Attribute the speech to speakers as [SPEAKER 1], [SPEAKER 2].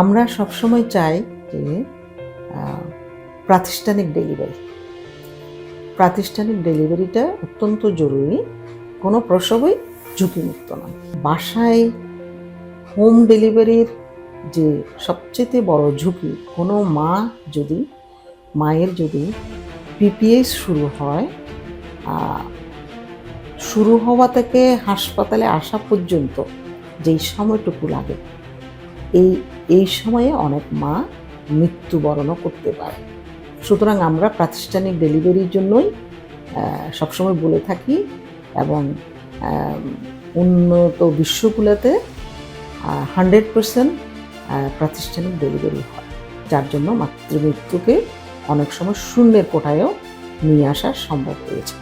[SPEAKER 1] আমরা সবসময় চাই যে প্রাতিষ্ঠানিক ডেলিভারি। প্রাতিষ্ঠানিক ডেলিভারিটা অত্যন্ত জরুরি। কোনো প্রসবই ঝুঁকিমুক্ত নয়। বাসায় হোম ডেলিভারির যে সবচেয়ে বড় ঝুঁকি, কোনো মা যদি, মায়ের যদি পিপিএস শুরু হয় শুরু হওয়া থেকে হাসপাতালে আসা পর্যন্ত যেই সময়টুকু লাগে এই এই সময়ে অনেক মা মৃত্যুবরণও করতে পারে। সুতরাং আমরা প্রাতিষ্ঠানিক ডেলিভারির জন্যই সবসময় বলে থাকি এবং উন্নত বিশ্বগুলোতে হান্ড্রেড পার্সেন্ট প্রাতিষ্ঠানিক ডেলিভারি হয়। যার জন্য মাতৃমৃত্যুকে অনেক সময় শূন্যের কোঠায়ও নিয়ে আসা সম্ভব হয়েছে।